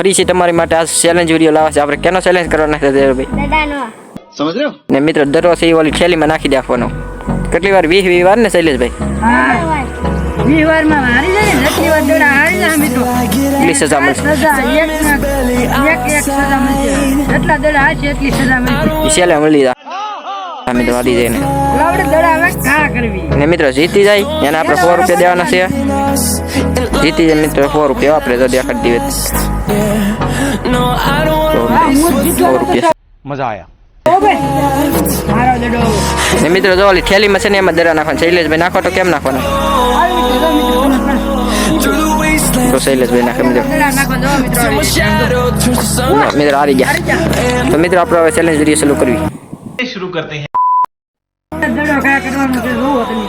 ફરીથી તમારી માટે આ ચેલેન્જ વીડિયો લાવવા છે. આપણે કેનો ચેલેન્જ કરવાનો છે ભાઈ સમજ રહ્યો ને મિત્રો દરરોજ એ ઓલી થેલીમાં નાખી નાખવાનો કેટલી વાર? વીસ વીસ વાર ને શૈલેષભાઈ? ભાઈ વારમાં જાય. જાય હા મિત્રો હારી જાય ને આપણે દોડા હવે ઘા કરવી ને મિત્રો જીતી જાય એને આપણે સો રૂપિયા દેવાના છે જીતી જાય મિત્રો સો રૂપિયા આપણે તો દેખાડી દઈએ હા હું જ સો જીતવાનો રૂપિયા मजा आया તો બે મારો દડો ને મિત્રો જો ઓલી થેલીમાં છે ને એમાં દરા નાખવાનો શૈલેષભાઈ નાખો તો કેમ નાખવાનો આવી રીતે જો મિત્રો તમે તો શૈલેષભાઈ નાખે મિત્રો દડા નાખો જો મિત્રો આવી રીતે. મિત્રો હારી ગયા તો મિત્રો આપણે હવે ચેલેન્જ વિડીયો ચાલુ કરવી शुरू करते हैं દડો ઘા કરવાનો છે જોવો તમે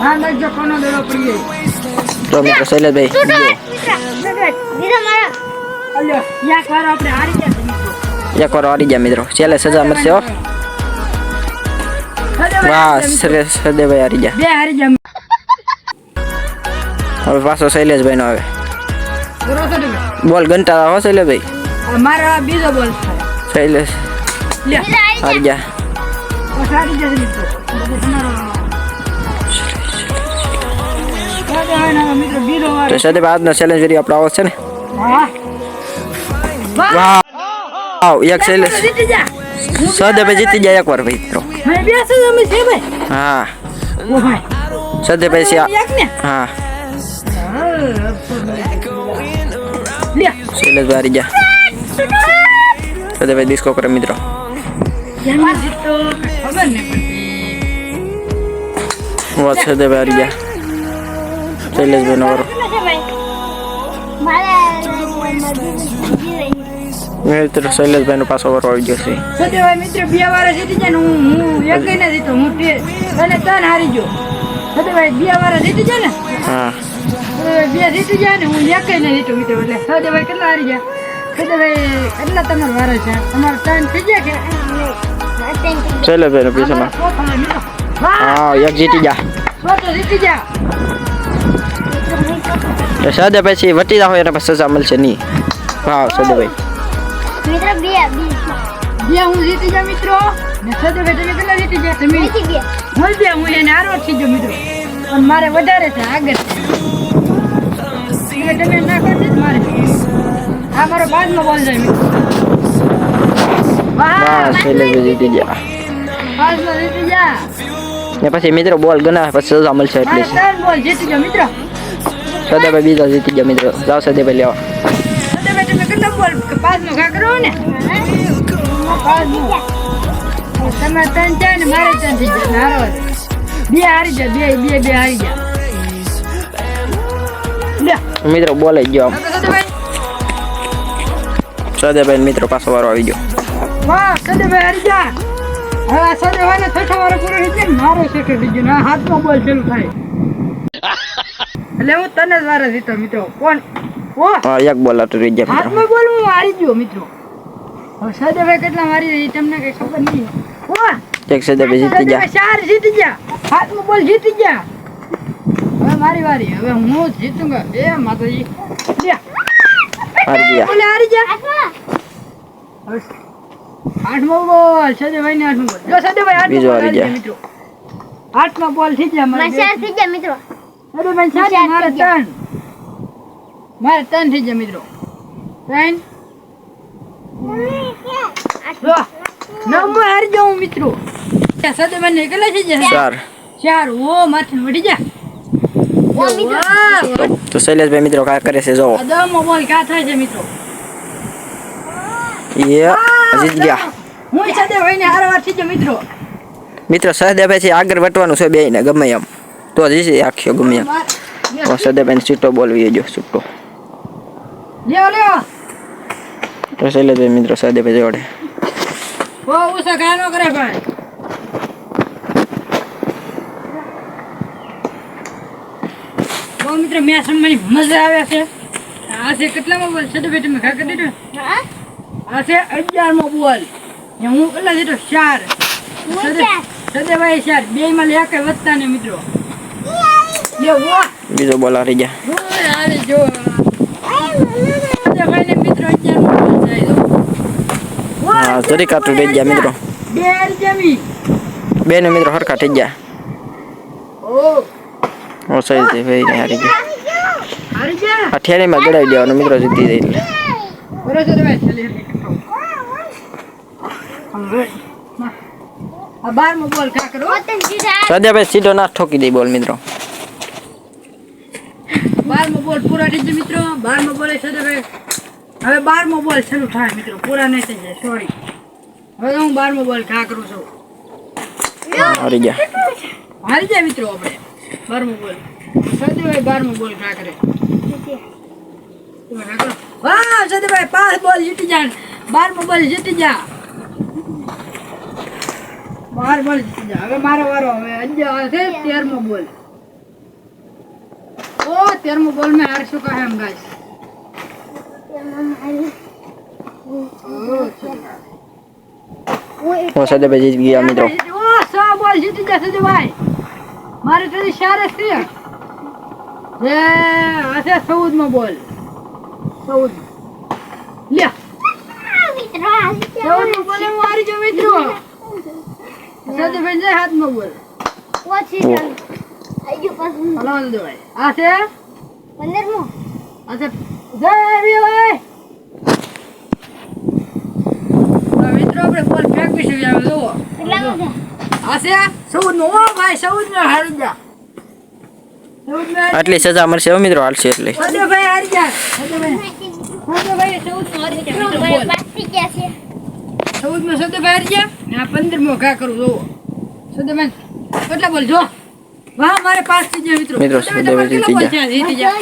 હા નાખજો કોનો દડો પડી જાય તો મિત્રો શૈલેષભાઈ જો દીધો મારો અલ્યો યાક વાર આપણે હારી ગયા છે મિત્રો એક વાર હારી ગયા મિત્રો છેલ્લે સજા મળશે હો વાહ સરસ સદેભાઈ હારી ગયા બે હારી ગયા હવે પાછો શૈલેષભાઈ નો આવે બરોબર છે તમે? બોલ ઘંટા હો શૈલેષભાઈ હવે મારો આ બીજો બોલ છે શૈલેષ લ્યો હારી ગયા હારી જશે મિત્રો તો સદેભાઈ આજનો ચેલેન્જ વીડિયો આપણો આવો ને? વાવ શૈલેષ જીતી જા જીતી ગયા એક વાર ભાઈ, મિત્રો. ભાઈ હા ઓ ભાઈ હા. લ્યો વારી હારી ગયા સદેભાઈ ડિસ્કો કરે, મિત્રો. જેમાં જીતો ખબર ને પડતી વાત સદેભાઈ હારી ગયા. શૈલેષભાઈ નો વારો. શું છે ભાઈ મિત્રો નો પાછો વારો આવી ગયો છે. સદેવાય મિત્ર બે વાર જીતી જાય ને હું હું એક ને જીતો હું અને તન હારી ગયો. સદેવાય બે વાર જીતી જાય ને? હા. બે જીતી જાય ને હું એક ને જીતો મિત્રો. એટલે સદેવાય કેટલા હારી ગયા? સદેવાય કેટલા તમારો વારો છે. તમારો ત્રણ થઈ ગયા કે? પીછે ચોથો હોય મિત્રો વાહ હા એક જીતી ગયા ચોથો જીતી ગયા તો સદેભાઈ છે વટી જાવ એને પછી સજા મળશે નહીં. વાવ સદેભાઈ મિત્રો બે બે હું જીતી ગયા મિત્રો ને સદેવાય તમે કેટલા જીતી ગયા તમે નથી બે હું બે હું એને હારો થઈ ગયો મિત્રો પણ મારે. વધારે છે આગળ તમે ના કરજો જ મારે આ મારો બાદમાં બોલ જાય, મિત્રો. વાહ શૈલેષભાઈ જીતી ગયા ને પછી મિત્રો બોલ ગણા પછી સજા મળશે એટલે એટલી સદેભાઈ બીજા જીતી ગયા મિત્રો જાઓ સદેભાઈ લેવા તમે ત્રણ ચાર ને મારે ત્રણ થઈ જાય બે હારી જાય બે બે બે હારી જાય મિત્રો બોલે ગયો સદેભાઈ મિત્રો પાછો વારો આવી ગયો વાહ સદેભાઈ હારી જા હવે આ સદેભાઈને છઠ્ઠો વારો પૂરો થઈ મારો છઠ્ઠો થઈ ગયો ને બોલ ચાલુ થાય. એટલે હું તને જ વારો જીતો મિત્રો. કોણ? ઓ હા એક બોલ આટલું રહી ગયા હાથમાં બોલ હું હારી ગયો મિત્રો. હવે સદેભાઈ કેટલા મારી રહી તમને કઈ ખબર નહીં. ઓ એક સદેભાઈ જીતી ગયા. ચાર જીતી ગયા. હાથમાં બોલ જીતી ગયા. હવે મારી વારી હવે હું જીતુંગા. એ માતાજી. હારી ગયા. બોલે હારી ગયા? હવે આઠમો બોલ સદેભાઈ ને આઠમો બોલ. જો સદેભાઈ આઠમો બીજો હારી ગયા. મિત્રો. આઠમો બોલ થઈ ગયા મારે મસાજ થઈ ગયા મિત્રો. સદેભાઈ ચાર ચાર મારે. ત્રણ. મારે ત્રણ થઈ ગયા મિત્રો. ત્રણ. જો નવમો હારી જાઉં મિત્રો. સદેભાઈ ને કેટલા થઈ ગયા? ચાર. ચાર. ઓ માથે વળી જા તો શૈલેષભાઈ મિત્રો કા કરે છે? જોવો આ દમો બોલ કા થાય છે મિત્રો? યે જીત ગયા. હું ને થઈ મિત્રો. મિત્રો સદેભાઈ છે આગળ વટવાનું છે બે ને ગમે એમ. તો જીતી આખ્યો ગમે એમ. તો સદેભાઈ સીટો બોલવી જો છૂટો લ્યો લ્યો. તો શૈલેષભાઈ મિત્રો સદેભાઈ જોડે. બહુ ઉષા ગાનો કરે ભાઈ. બહુ મિત્ર મેં રમવાની મજા આવે છે. આ છે કેટલામાં બોલ? સદેભાઈ તમે ખા કરી દીધો? હા? આ છે બોલ. હું કેટલા દીધો ચાર. સદેભાઈ ચાર. બે માં લે કઈ વધતા ને મિત્રો. બીજો બોલ હારી ગયા. ઓય, હાલે જો. સદેભાઈ ને મિત્રો જરી કાટું રહી ગયા. મિત્રો. બે જમી બે ને મિત્રો હરખા થઈ ગયા. ઓ. ઓ સહી છે ભાઈ ને હારી ગયા. હારી ઠેરીમાં ગળાવી દેવાનું મિત્રો જીતી જાય એટલે બરોબર બારમો બોલ કા કરો પોતે સીધા સદ્યાભાઈ સીધો ના ઠોકી દે બોલ મિત્રો. બારમો બોલ પૂરા થઈ જાય મિત્રો. બારમો બોલે છે હવે બારમો બોલ શરૂ થાય મિત્રો. પૂરા નહીં થઈ જાય. સોરી હવે હું બારમો બોલ કા છું. હારી ગયા હારી જાય મિત્રો આપણે. બારમો બોલ. સદીભાઈ બારમો બોલ કા કરે. તમે કા વાહ સદીભાઈ પાંચ બોલ જીતી જાય બારમો બોલ જીતી જા. બાર બોલ જીતી જા. હવે મારો વારો હવે અગિયાર છે તેરમો બોલ. ઓ તેરમો બોલ મેં હાર શું કહે એમ ગાઈસ ઓ સદ્યાભાઈ જીતી ગયા મિત્રો. ઓ સો બોલ જીતી જા મારે શારસ છે. જે હશે ચૌદમો બોલ. સૌદ લ્યા. મિત્રો આવી બોલે હું હારી જાઉં મિત્રો. સદીભાઈ જાય હાથમો બોલ. પછી ચાલુ. આજો પાછું. હલાવ દો ભાઈ આ છે? પંદરમો. આ છે. જય હવે મિત્રો આપણે બોલ ફેંકીશું આવે જુઓ. છે આ છે? ચૌદમો. ઓ ભાઈ ચૌદમો હારી જા આટલી સજા મળશે મિત્રો હાલશે એટલે. ભાઈ હારી સદીભાઈ સદીભાઈ હારી બાકી ગયા છે. ચૌદમો સદીભાઈ બહાર ગયા ને આ પંદરમો ઘા કરું જુઓ. સદીભાઈ કેટલા બોલ જો વાહ મારે પાસ થઈ જાય મિત્રો. મિત્રો, તમારે કેટલા જીતી બોલ છે? જીતી જા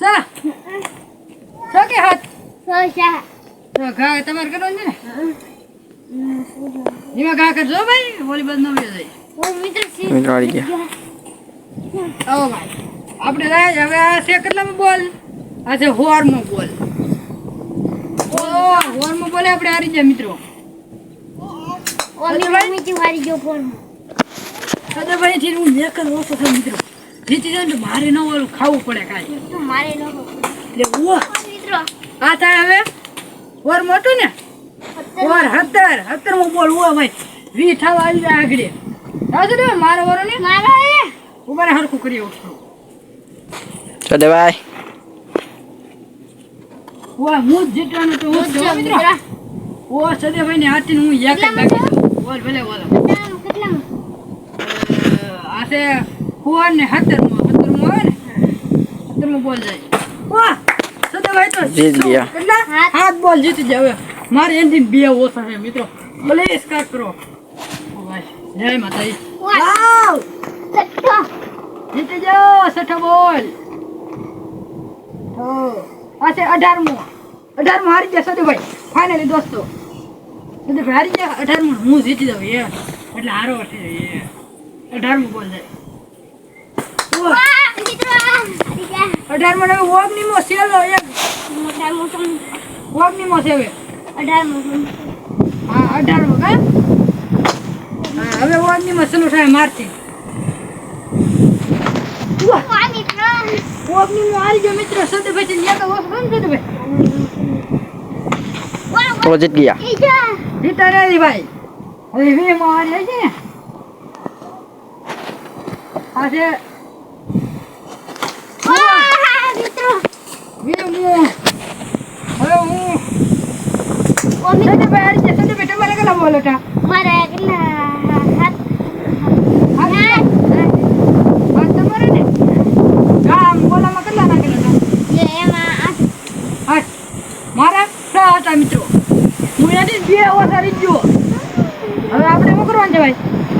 સા? સો કે હાથ? સોશા તો ઘા તમારે છે ને? એમાં ઘા કરજો ભાઈ વોલીબોલ ન વયો જાય. ઓ મિત્રો હારી ગયા. આવો ભાઈ. આપણે રાજ હવે આ છે કેટલામાં બોલ? આ છે હોરમો બોલ. ઓ બોલે આપણે હારી જાય મિત્રો. ઓ મિત્ર મીઠી વારી જો ફોન. સદાભાઈ થી હું મેક ઓછો થાય મિત્રો. જીતી જાય તો મારે ન ઓલું ખાવું પડે કાંઈ. મારે નો એટલે ઓ મિત્રો. આ થાય હવે? ઓર મોટું ને? ઓર હતર. હતર હું બોલ ઓ ભાઈ. વી થવા આવી જાય આગળ. રાજુ ને મારો વરો ને? મારો એ. ઊભા હરખું કરી ઉઠો સદ્યાભાઈ ઓ હું જ જીતવાનું તો હું જ મિત્રો ઓ સદેભાઈ ને હાથી હું એક જ લાગી બોલ ભલે બોલો. કેટલામો આસે અ, ને હતર ફોર હતર સત્તરમો આવે ને? સત્તરમો બોલ જાય. ઓ સદેભાઈ તો જીત ગયા. કેટલા? હાથ. બોલ જીતી જાય હવે મારે એની બે ઓછા છે મિત્રો. ભલે કાટ કરો. ભાઈ. જય માતાજી. વાવ! સટ્ટો જીતી જાઓ છઠ્ઠો બોલ. તો આ છે અઢારમું હારી ગયા ભાઈ. ફાઇનલી દોસ્તો. ભાઈ હારી જાય અઢારમું. હું જીતી જાઉં એ એટલે હારો વર્ષે એ અઢારમો બોલ જાય. અઢારમો હવે ઓગણીમો સેલો એક ઓગણીમો છે હવે અઢાર હા? અઢારમો કા હવે ઓગણીમો સેલો થાય મારથી. વાહ મિત્રો ઓગણીમો હારી ગયો મિત્રો સદેભાઈ થી ન્યા તો ઓછો ને સદેભાઈ વાહ તો જીત ગયા જા જીતા નથી ભાઈ. હવે વીમો હારી છે ને. આ છે. વાહ મિત્રો. વીમો હવે હું. ઓ મિત્રો સદેભાઈ હારી છે સદેભાઈ તમારે કેટલા બોલ હતા મારે કેટલા હાથ હારી હાથ. વાત તમારે ને હા આમ બોલામાં કેટલા નાખેલા હતા જે એમાં આઠ આઠ મારા છ હતા મિત્રો હું એની બે ઓછા ગયો. હવે આપણે શું કરવાનું છે ભાઈ?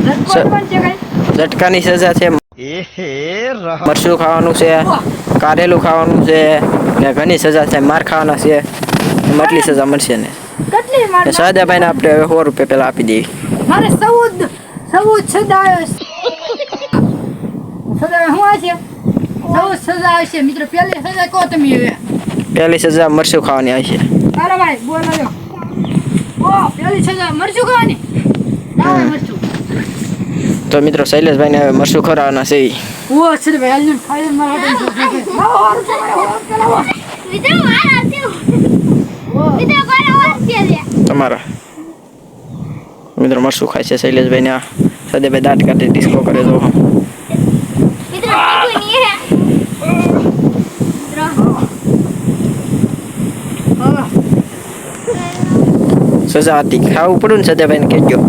લટકો સર. કરવાનું છે કઈ ઝટકાની સજા છે. મરચું ખાવાનું છે કારેલું ખાવાનું છે ને ઘણી સજા છે. માર ખાવાના છે. મટલી સજા મળશે ને. સાદાભાઈ ને આપણે હવે સો રૂપિયા પેલા આપી દઈએ મારે સૌદ સૌદ સદા સદા શું આ છે સૌદ સજા આવશે. મિત્રો પહેલી સજા કહો તમે હવે. પહેલી સજા મરચું ખાવાની આવશે. અરે ભાઈ બોલો ના તો મિત્રો શૈલેષભાઈને હવે મરશું ખરાવાના છે તમારા. મિત્રો મરસું ખાય છે શૈલેષભાઈ ને સદેભાઈ દાંત કાઢી ડિસ્કો કરે તો. So sa atik, how pun sa depan kejo.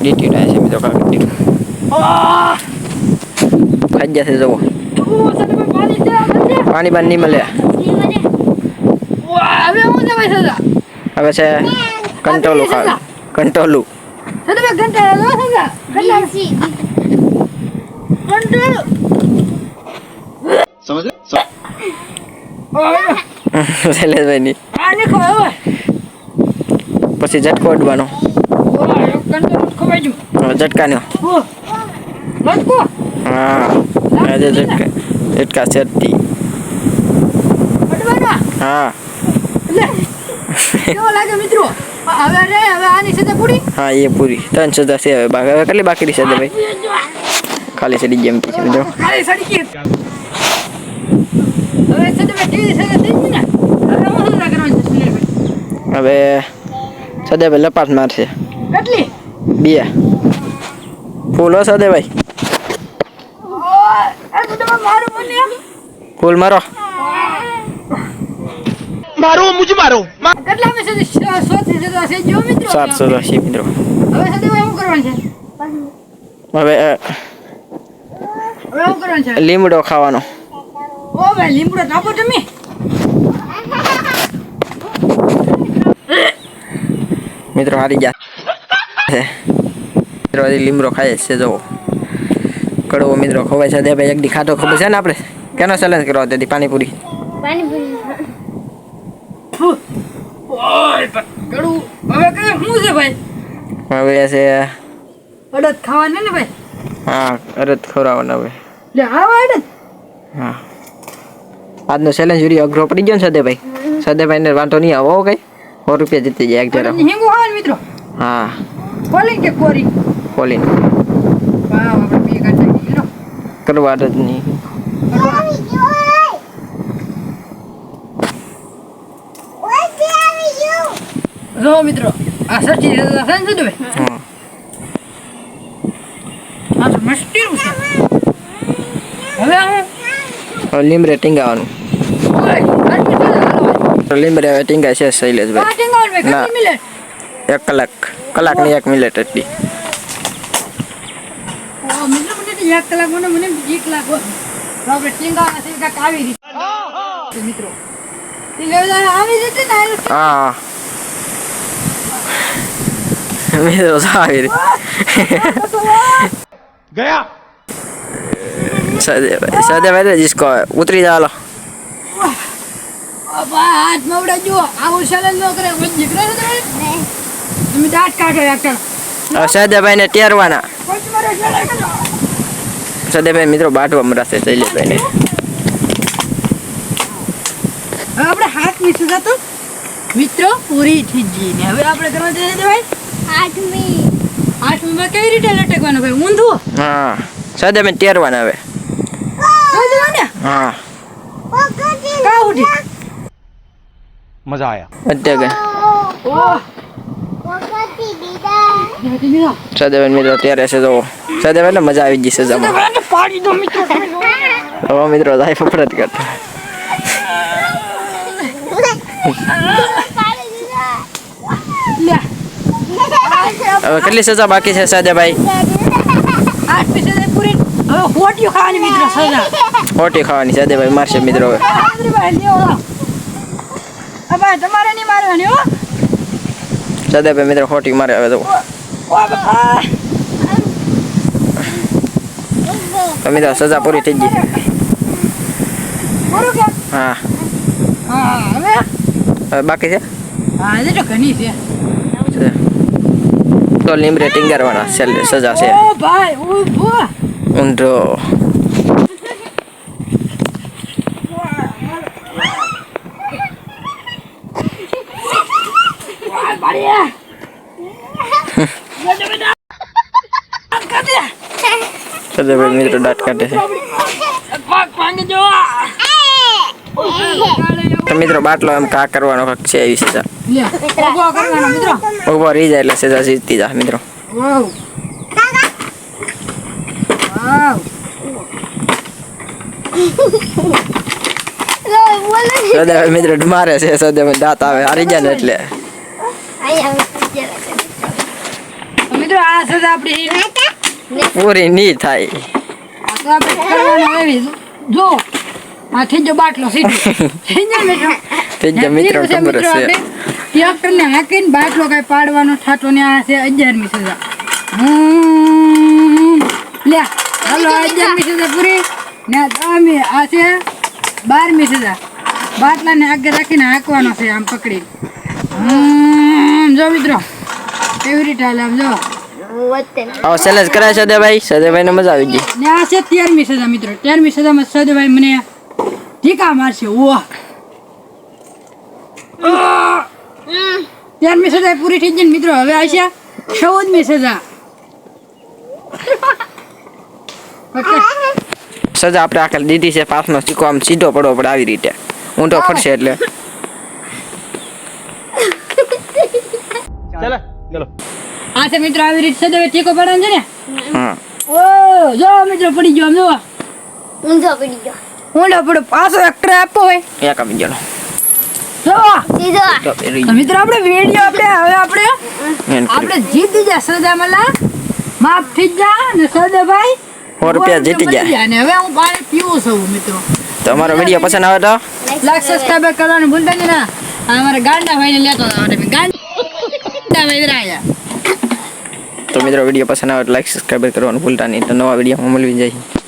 Di tu dah saya betul kalau di. Aja saya semua. Pani bandi malah. Wah, apa yang mana pasal tak? Apa saya kontolu kental lu. Ada apa kental tak? Kental. Kontolu. Iya, Sampai. Oh. શૈલેષભાઈ ની પછી ઝટકો અડવાનો. જુ ઝટકાનો. હા આજે ઝટકા. ઝટકા અડવાના? હા. મિત્રો? હવે રે હવે આની સાથે પૂરી? હા એ પૂરી. ત્રણ સજા છે હવે હવે કેટલી બાકી રહી ભાઈ? ખાલી સડી જેમ કે છે મિત્રો ખાલી સડી ગઈ. હવે સાથે ટીવી સાથે થઈ ગઈ ને? હવે સદેભાઈ લપાટ મારશે કેટલી? બે. ફૂલો સદેભાઈ ફૂલ મારો. મારો મુજ મારો. કેટલા મેસેજ સોથી જતો છે જો મિત્રો? 780 મિત્રો. હવે સદેભાઈ શું કરવાનું છે? હવે હવે શું કરવાનું છે? લીમડો ખાવાનો. ઓ ભાઈ લીમડો નાખો તમે. મિત્રો હારી જા મિત્રો હજી લીમડો ખાય છે જો કડવો મિત્રો ખવાય છે. ભાઈ એક દી ખાતો ખબર છે ને આપણે? કેનો ચેલેન્જ કરવા તેથી પાણીપુરી. હવે છે અડદ ખાવાના ને ભાઈ? હા ખવડાવવાનો હવે. લે આવા અડદ. હા. આજનો ચેલેન્જ વીડિયો અઘરો પડી ગયો ને સદેભાઈ. સદેભાઈને વાંધો નહીં આવો કઈ. સો રૂપિયા જીતી જાય એક જરા હિંગુ હોય મિત્રો? હા. કોલિંગ કે કોરી? મિત્રો કરવા જ નહીં. જો મિત્રો આ સચી છે ને હા. આ તો મસ્તીનું છે. હવે હું લીમડે ટીંગાવાનું ઓય આટલી બધા હાલો ભાઈ. લીમડે ટીંગાય છે શૈલેષભાઈ ભાઈ ના. એક કલાક કલાકની એક મિનિટ એટલી એક કલાક મને મને એક કલાક આપણે ટેંગાવાના છે કાંઈક આવી રીતે મિત્રો આવી જશે ને. હા મિત્રો સારી રીતે गया સદેભાઈ સદેભાઈ તો જીસકો ઉતરી જાલો અబ్బા, હાથ મવડા આવું ચેલેન્જ ન કરે છે તમે દાંત કાઢો. હવે ટેરવાના સદાભાઈ. સદેભાઈ મિત્રો બાટવા મરાશે શૈલેષભાઈને હવે આપણે હાથ નીચે જતો મિત્રો પૂરી થઈ ગઈ ને. હવે આપણે કરવા જઈએ ભાઈ આઠમી. હાથમાં કેવી રીતે લટકવાનું ભાઈ? ઊંધું? હા. સદેભાઈને ટેરવાના હવે. ને હા. કા ઉઠી? મજા આયા. અત્યારે સદેવન મિત્રો મજા આવી ગઈ છે મિત્રો હવે કરતા. કેટલી સજા બાકી છે સાજા ભાઈ ખાવાની મિત્રો સાદે ભાઈ મારશે મિત્રો ભાઈ ભાઈ તમારે નહીં મારવાની હો. સદેભાઈ મિત્ર ખોટી મારે હવે તો. તો મિત્રો સજા પૂરી થઈ ગઈ. હા. હા હવે? બાકી છે? હા એ તો ઘણી છે. તો લીમરે ટીંગારવાના સજા છે. ઓ ભાઈ ઊંધો સદેભાઈ મિત્રો દાંત કાઢે છે. મિત્રો બાટલો એમ કા કરવાનો હક છે એવી સજા. ઊભો રહી જાય એટલે સજા જીતી જા મિત્રો. સદાભાઈ મિત્રો મારે છે સદાભાઈ દાંત આવે હારી જાય ને એટલે. મિત્રો આ સજા આપણી પૂરી નહીં થાય. જો એવી જો. બાટલો સીધો. થઈ મિત્રો. ખબર છે ટ્રેક્ટર ને હાકીને બાટલો કઈ પાડવાનો થાતો ને આ છે અગિયારમી સજા. લે હાલો અગિયારમી સજા પૂરી. ને અમે આ છે બારમી સજા. બાટલાને આગળ રાખીને હાંકવાનો છે આમ પકડી હમ, જો મિત્રો? કેવી રીતે હાલે આમ જો? વધતે ને. કરાય સદાભાઈ. સદાભાઈને મજા આવી ગઈ. ને આ છે તેરમી સજા મિત્રો. તેરમી સજામાં સદભાઈ મને ટીકા મારશે. ઓહ તેરમી સજા પૂરી થઈ ગઈ મિત્રો. હવે આવશે ચૌદમી સજા. સજા આપણે આખે દીધી છે પાસનો સિક્કો. આમ સીધો પડવો પડે આવી રીતે. ઊંધો ફરશે એટલે. ચાલો ચલો. આ મલા માફ થઈ જા ને સદા ભાઈ. સો રૂપિયા અને હવે હું મિત્રો. તમારો વીડિયો પસંદ આવે તો? લાઈક સબસ્ક્રાઇબ કરવાનું ભૂલતા નહીં ને. ગાંડા ભાઈને લેતો ગાંડા તો મિત્રો, વીડિયો પસંદ આવે લાઈક સબસ્ક્રાઈબ કરવાનું ભૂલતા નહીં. તો નવા વિડીયોમાં મળવી જાય